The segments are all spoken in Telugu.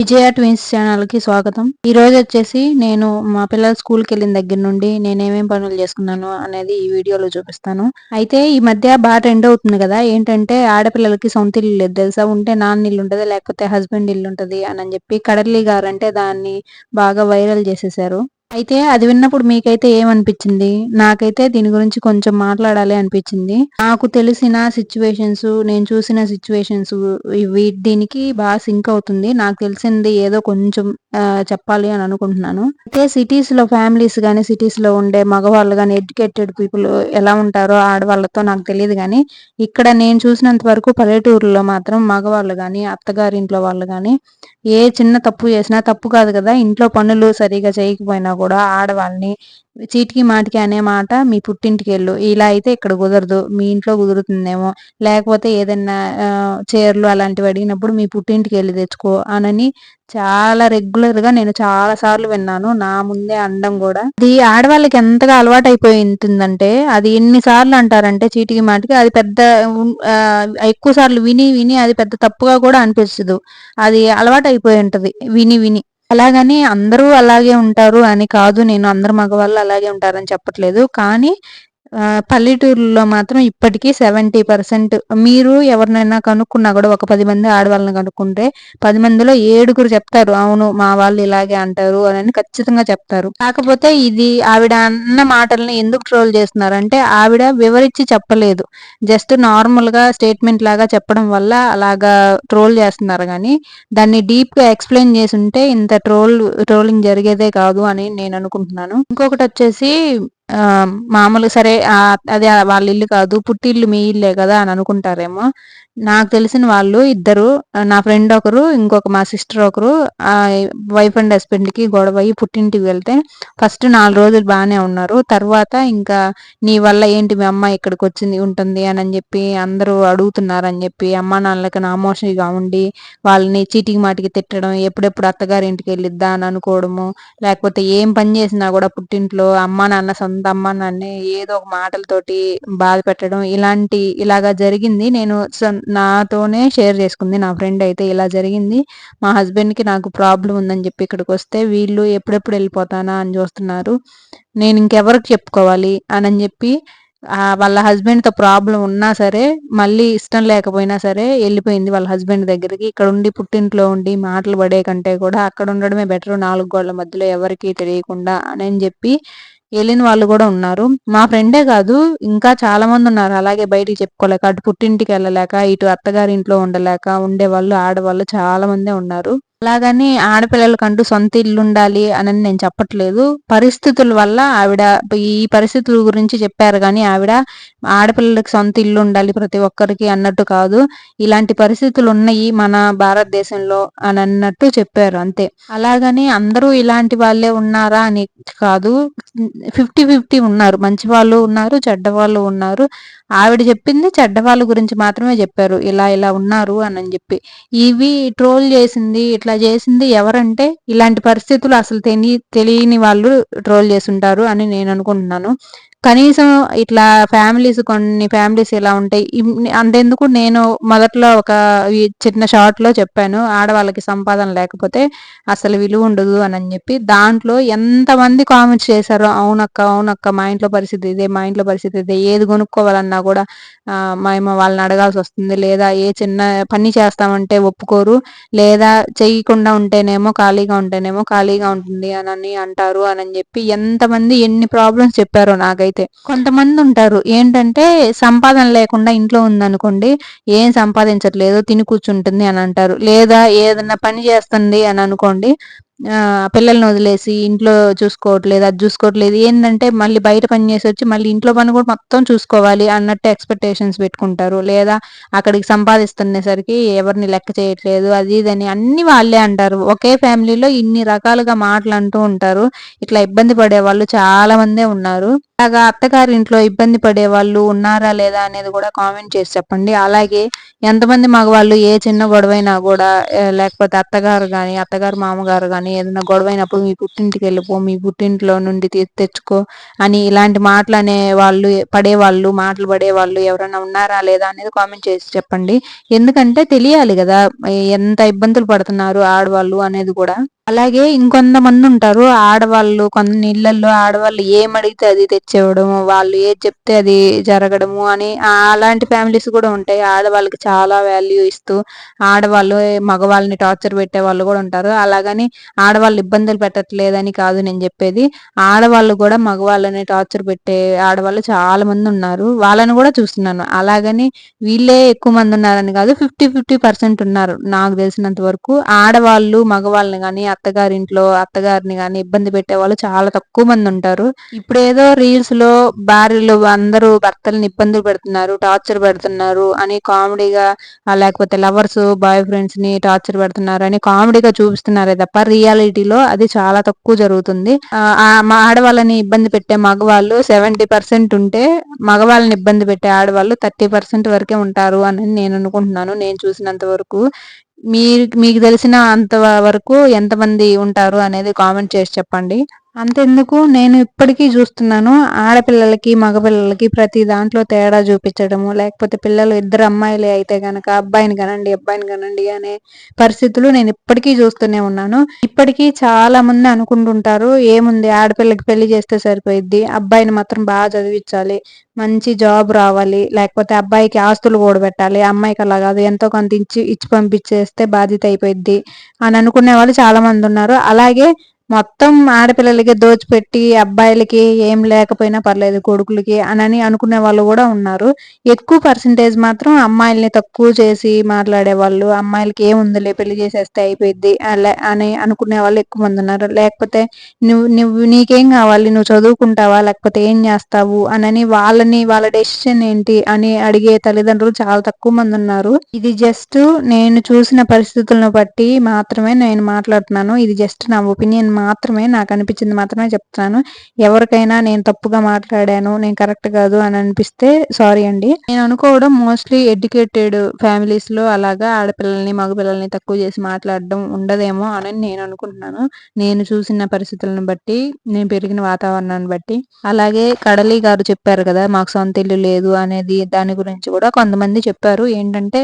విజయ ట్విన్స్ ఛానల్కి స్వాగతం. ఈ రోజు వచ్చేసి నేను మా పిల్లల స్కూల్కి వెళ్ళిన దగ్గర నుండి నేనేమేం పనులు చేసుకున్నాను అనేది ఈ వీడియోలో చూపిస్తాను. అయితే ఈ మధ్య బాగా ట్రెండ్ అవుతుంది కదా ఏంటంటే ఆడపిల్లలకి సొంత ఇల్లు లేదు. తెలుసా? ఉంటే నాన్న ఇల్లు ఉంటుంది లేకపోతే హస్బెండ్ ఇల్లు ఉంటుంది అని చెప్పి కడలి గారు అంటే దాన్ని బాగా వైరల్ చేసేసారు. అయితే అది విన్నప్పుడు మీకైతే ఏమనిపించింది? నాకైతే దీని గురించి కొంచెం మాట్లాడాలి అనిపించింది. నాకు తెలిసిన సిచ్యువేషన్స్ నేను చూసిన సిచ్యువేషన్స్ దీనికి బాగా సింక్ అవుతుంది. నాకు తెలిసింది ఏదో కొంచెం చెప్పాలి అని అనుకుంటున్నాను. అయితే సిటీస్లో ఫ్యామిలీస్ కానీ సిటీస్లో ఉండే మగవాళ్ళు కానీ ఎడ్యుకేటెడ్ పీపుల్ ఎలా ఉంటారో ఆడవాళ్ళతో నాకు తెలియదు కానీ ఇక్కడ నేను చూసినంత వరకు పల్లెటూరులో మాత్రం మగవాళ్ళు కానీ అత్తగారింట్లో వాళ్ళు కానీ ఏ చిన్న తప్పు చేసినా తప్పు కాదు కదా. ఇంట్లో పనులు సరిగా చేయకపోయినా కూడా ఆడవాళ్ళని చీటికి మాటికి అనే మాట మీ పుట్టింటికి వెళ్ళు. ఇలా అయితే ఇక్కడ కుదరదు. మీ ఇంట్లో కుదురుతుందేమో. లేకపోతే ఏదైనా చీరలు అలాంటివి అడిగినప్పుడు మీ పుట్టింటికి వెళ్ళి తెచ్చుకో అనని చాలా రెగ్యులర్గా నేను చాలా సార్లు విన్నాను. నా ముందే అండం కూడా. అది ఆడవాళ్ళకి ఎంతగా అలవాటు అయిపోయి ఉంటుందంటే అది ఎన్నిసార్లు అంటారంటే చీటికి మాటికి అది పెద్ద ఎక్కువ సార్లు విని విని అది పెద్ద తప్పుగా కూడా అనిపిస్తుంది. అది అలవాటు అయిపోయి ఉంటది. విని విని. అలాగని అందరూ అలాగే ఉంటారు అని కాదు. నేను అందరు మగవాళ్ళు అలాగే ఉంటారని చెప్పట్లేదు. కానీ పల్లెటూరులో మాత్రం ఇప్పటికీ సెవెంటీ పర్సెంట్ మీరు ఎవరినైనా కనుక్కున్నా కూడా ఒక పది మంది ఆడవాళ్ళని కనుక్కుంటే పది మందిలో ఏడుగురు చెప్తారు అవును మా వాళ్ళు ఇలాగే అంటారు అని ఖచ్చితంగా చెప్తారు. కాకపోతే ఇది ఆవిడ అన్న మాటల్ని ఎందుకు ట్రోల్ చేస్తున్నారు అంటే ఆవిడ వివరించి చెప్పలేదు. జస్ట్ నార్మల్గా స్టేట్మెంట్ లాగా చెప్పడం వల్ల అలాగా ట్రోల్ చేస్తున్నారు. కానీ దాన్ని డీప్గా ఎక్స్ప్లెయిన్ చేసి ఉంటే ఇంత ట్రోల్ ట్రోలింగ్ జరిగేదే కాదు అని నేను అనుకుంటున్నాను. ఇంకొకటి వచ్చేసి మామూలు సరే అదే వాళ్ళ ఇల్లు కాదు పుట్టిల్లు మీ ఇల్లే కదా అని అనుకుంటారేమో. నాకు తెలిసిన వాళ్ళు ఇద్దరు నా ఫ్రెండ్ ఒకరు ఇంకొక మా సిస్టర్ ఒకరు ఆ వైఫ్ అండ్ హస్బెండ్కి గొడవ అయ్యి పుట్టింటికి వెళ్తే ఫస్ట్ నాలుగు రోజులు బాగానే ఉన్నారు. తర్వాత ఇంకా నీ వల్ల ఏంటి మీ అమ్మ ఇక్కడికి వచ్చింది ఉంటుంది అని చెప్పి అందరూ అడుగుతున్నారని చెప్పి అమ్మ నాన్నలకి నామోషన్గా ఉండి వాళ్ళని చీటికి మాటికి తిట్టడం ఎప్పుడెప్పుడు అత్తగారి ఇంటికి వెళ్ళిద్దా అని అనుకోవడము లేకపోతే ఏం పని చేసినా కూడా పుట్టింట్లో అమ్మ నాన్న సొంత అమ్మ నాన్న ఏదో ఒక మాటలతోటి బాధ పెట్టడం ఇలాంటి ఇలాగా జరిగింది. నేను నాతోనే షేర్ చేసుకుంది. నా ఫ్రెండ్ అయితే ఇలా జరిగింది. మా హస్బెండ్కి నాకు ప్రాబ్లం ఉందని చెప్పి ఇక్కడికి వస్తే వీళ్ళు ఎప్పుడెప్పుడు వెళ్ళిపోతానా అని చూస్తున్నారు. నేను ఇంకెవరికి చెప్పుకోవాలి అని చెప్పి వాళ్ళ హస్బెండ్తో ప్రాబ్లం ఉన్నా సరే మళ్ళీ ఇష్టం లేకపోయినా సరే వెళ్ళిపోయింది వాళ్ళ హస్బెండ్ దగ్గరికి. ఇక్కడ ఉండి పుట్టింట్లో ఉండి మాటలు పడే కంటే కూడా అక్కడ ఉండడమే బెటర్ నాలుగు గోళ్ళ మధ్యలో ఎవరికి తెలియకుండా అని చెప్పి వెళ్ళిన వాళ్ళు కూడా ఉన్నారు. మా ఫ్రెండే కాదు ఇంకా చాలా మంది ఉన్నారు. అలాగే బయటికి చెప్పుకోలేక అటు పుట్టింటికి వెళ్ళలేక ఇటు అత్తగారి ఇంట్లో ఉండలేక ఉండేవాళ్ళు ఆడవాళ్ళు చాలా మందే ఉన్నారు. అలాగని ఆడపిల్లలకంటూ సొంత ఇల్లు ఉండాలి అని నేను చెప్పట్లేదు. పరిస్థితుల వల్ల ఆవిడ ఈ పరిస్థితుల గురించి చెప్పారు కానీ ఆవిడ ఆడపిల్లలకి సొంత ఇల్లు ఉండాలి ప్రతి ఒక్కరికి అన్నట్టు కాదు. ఇలాంటి పరిస్థితులు ఉన్నాయి మన భారతదేశంలో అని అన్నట్టు చెప్పారు అంతే. అలాగని అందరూ ఇలాంటి వాళ్ళే ఉన్నారా అని కాదు. ఫిఫ్టీ ఫిఫ్టీ ఉన్నారు. మంచి వాళ్ళు ఉన్నారు చెడ్డ వాళ్ళు ఉన్నారు. ఆవిడ చెప్పింది చెడ్డ వాళ్ళ గురించి మాత్రమే చెప్పారు. ఇలా ఇలా ఉన్నారు అని చెప్పి. ఇవి ట్రోల్ చేసింది ఇట్లా చేసింది ఎవరంటే ఇలాంటి పరిస్థితులు అసలు తెలియ తెలియని వాళ్ళు ట్రోల్ చేస్తుంటారు అని నేను అనుకుంటున్నాను. కనీసం ఇట్లా ఫ్యామిలీస్ కొన్ని ఫ్యామిలీస్ ఇలా ఉంటాయి. అంతెందుకు నేను మొదట్లో ఒక చిన్న షార్ట్లో చెప్పాను ఆడవాళ్ళకి సంపాదన లేకపోతే అసలు విలువ ఉండదు అని చెప్పి. దాంట్లో ఎంతమంది కామెంట్స్ చేశారో అవునక్క అవునక్క మా ఇంట్లో పరిస్థితి ఇదే మా ఇంట్లో పరిస్థితి ఇదే ఏది కొనుక్కోవాలన్నా కూడా మేము వాళ్ళని అడగాల్సి వస్తుంది. లేదా ఏ చిన్న పని చేస్తామంటే ఒప్పుకోరు లేదా చేయకుండా ఉంటేనేమో ఖాళీగా ఉంటేనేమో ఖాళీగా ఉంటుంది అని అంటారు అని చెప్పి ఎంతమంది ఎన్ని ప్రాబ్లమ్స్ చెప్పారో నాకైతే అయితే. కొంతమంది ఉంటారు ఏంటంటే సంపాదన లేకుండా ఇంట్లో ఉందనుకోండి ఏం సంపాదించట్లేదు తిని కూర్చుంటుంది అని అంటారు. లేదా ఏదైనా పని చేస్తుంది అని అనుకోండి పిల్లల్ని వదిలేసి ఇంట్లో చూసుకోవట్లేదు అది చూసుకోవట్లేదు. ఏంటంటే మళ్ళీ బయట పని చేసి వచ్చి మళ్ళీ ఇంట్లో పని కూడా మొత్తం చూసుకోవాలి అన్నట్టు ఎక్స్పెక్టేషన్స్ పెట్టుకుంటారు. లేదా అక్కడికి సంపాదిస్తునేసరికి ఎవరిని లెక్క చేయట్లేదు అది ఇదని అన్ని వాళ్ళే అంటారు. ఒకే ఫ్యామిలీలో ఇన్ని రకాలుగా మాటలు అంటూ ఉంటారు. ఇట్లా ఇబ్బంది పడే వాళ్ళు చాలా మందే ఉన్నారు. అలాగా అత్తగారి ఇంట్లో ఇబ్బంది పడే వాళ్ళు ఉన్నారా లేదా అనేది కూడా కామెంట్ చేసి చెప్పండి. అలాగే ఎంతమంది మగవాళ్ళు ఏ చిన్న గొడవైనా కూడా లేకపోతే అత్తగారు కానీ అత్తగారు మామగారు కానీ కానీ ఏదైనా గొడవైనప్పుడు మీ పుట్టింటికి వెళ్ళిపో మీ పుట్టింట్లో నుండి తెచ్చుకో అని ఇలాంటి మాటలు అనే వాళ్ళు పడేవాళ్ళు మాటలు పడేవాళ్ళు ఎవరైనా ఉన్నారా లేదా అనేది కామెంట్ చేసి చెప్పండి. ఎందుకంటే తెలియాలి కదా ఎంత ఇబ్బందులు పడుతున్నారు ఆడవాళ్ళు అనేది కూడా. అలాగే ఇంకొంతమంది ఉంటారు ఆడవాళ్ళు కొన్ని ఇళ్ళలో ఆడవాళ్ళు ఏం అడిగితే అది తెచ్చేవడము వాళ్ళు ఏది చెప్తే అది జరగడము అని అలాంటి ఫ్యామిలీస్ కూడా ఉంటాయి. ఆడవాళ్ళకి చాలా వాల్యూ ఇస్తూ ఆడవాళ్ళు మగవాళ్ళని టార్చర్ పెట్టే వాళ్ళు కూడా ఉంటారు. అలాగని ఆడవాళ్ళు ఇబ్బందులు పెట్టట్లేదని కాదు నేను చెప్పేది. ఆడవాళ్ళు కూడా మగవాళ్ళని టార్చర్ పెట్టే ఆడవాళ్ళు చాలా మంది ఉన్నారు. వాళ్ళని కూడా చూస్తున్నాను. అలాగని వీళ్ళే ఎక్కువ మంది ఉన్నారని కాదు ఫిఫ్టీ ఫిఫ్టీ పర్సెంట్ ఉన్నారు నాకు తెలిసినంత వరకు. ఆడవాళ్ళు మగవాళ్ళని కానీ అత్తగారింట్లో అత్తగారిని కానీ ఇబ్బంది పెట్టే వాళ్ళు చాలా తక్కువ మంది ఉంటారు. ఇప్పుడు ఏదో రీల్స్లో భార్యలు అందరూ భర్తలను ఇబ్బందులు పెడుతున్నారు టార్చర్ పెడుతున్నారు అని కామెడీగా లేకపోతే లవర్స్ బాయ్ ఫ్రెండ్స్ని టార్చర్ పెడుతున్నారు అని కామెడీగా చూపిస్తున్నారే తప్ప రియాలిటీలో అది చాలా తక్కువ జరుగుతుంది. మా ఆడవాళ్ళని ఇబ్బంది పెట్టే మగవాళ్ళు సెవెంటీ పర్సెంట్ ఉంటే మగవాళ్ళని ఇబ్బంది పెట్టే ఆడవాళ్ళు థర్టీ పర్సెంట్ వరకే ఉంటారు అని నేను అనుకుంటున్నాను నేను చూసినంత వరకు. మీరు మీకు తెలిసిన అంత వరకు ఎంతమంది ఉంటారు అనేది కామెంట్ చేసి చెప్పండి. అంతెందుకు నేను ఇప్పటికీ చూస్తున్నాను ఆడపిల్లలకి మగపిల్లలకి ప్రతి దాంట్లో తేడా చూపించడము. లేకపోతే పిల్లలు ఇద్దరు అమ్మాయిలే అయితే గనక అబ్బాయిని కనండి అబ్బాయిని కనండి అనే పరిస్థితులు నేను ఇప్పటికీ చూస్తూనే ఉన్నాను. ఇప్పటికీ చాలా మంది అనుకుంటుంటారు ఏముంది ఆడపిల్లకి పెళ్ళి చేస్తే సరిపోయిద్ది అబ్బాయిని మాత్రం బాగా చదివించాలి మంచి జాబ్ రావాలి లేకపోతే అబ్బాయికి ఆస్తులు కూడబెట్టాలి అమ్మాయికి అలా కాదు ఎంతో కొంత ఇచ్చి ఇచ్చి పంపించేస్తే బాధ్యత అయిపోయిద్ది అని అనుకునే వాళ్ళు చాలా మంది ఉన్నారు. అలాగే మొత్తం ఆడపిల్లలకి దోచిపెట్టి అబ్బాయిలకి ఏం లేకపోయినా పర్లేదు కొడుకులకి అని అనుకునే వాళ్ళు కూడా ఉన్నారు. ఎక్కువ పర్సంటేజ్ మాత్రం అమ్మాయిల్ని తక్కువ చేసి మాట్లాడే వాళ్ళు అమ్మాయిలకి ఏముందిలే పెళ్ళి చేసేస్తే అయిపోయింది అని అనుకునే వాళ్ళు ఎక్కువ మంది ఉన్నారు. లేకపోతే నువ్వు నువ్వు నీకేం కావాలి నువ్వు చదువుకుంటావా లేకపోతే ఏం చేస్తావు అని వాళ్ళని వాళ్ళ డెసిషన్ ఏంటి అని అడిగే తల్లిదండ్రులు చాలా తక్కువ మంది ఉన్నారు. ఇది జస్ట్ నేను చూసిన పరిస్థితులను బట్టి మాత్రమే నేను మాట్లాడుతున్నాను. ఇది జస్ట్ నా ఒపీనియన్ మాత్రమే నాకు అనిపించింది మాత్రమే చెప్తాను ఎవరికైనా నేను తప్పుగా మాట్లాడాను నేను కరెక్ట్ కాదు అని అనిపిస్తే సారీ అండి. నేను అనుకోవడం మోస్ట్లీ ఎడ్యుకేటెడ్ ఫ్యామిలీస్లో అలాగా ఆడపిల్లల్ని మగపిల్లల్ని తక్కువ చేసి మాట్లాడడం ఉండదేమో అని నేను అనుకుంటున్నాను. నేను చూసిన పరిస్థితులను బట్టి నేను పెరిగిన వాతావరణాన్ని బట్టి. అలాగే కడలి గారు చెప్పారు కదా మాకు సొంత ఇల్లు లేదు అనేది దాని గురించి కూడా కొంతమంది చెప్పారు. ఏంటంటే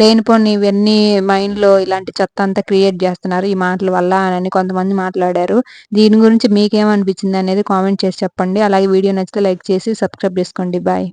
లేనిపోని ఇవన్నీ మైండ్లో ఇలాంటి చెత్త అంతా క్రియేట్ చేస్తున్నారు ఈ మాటల వల్ల అని కొంతమంది మాట్లాడుతున్నారు మాట్లాడారు. దీని గురించి మీకేమనిపించింది అనేది కామెంట్ చేసి చెప్పండి. అలాగే వీడియో నచ్చితే లైక్ చేసి సబ్స్క్రైబ్ చేసుకోండి. బాయ్.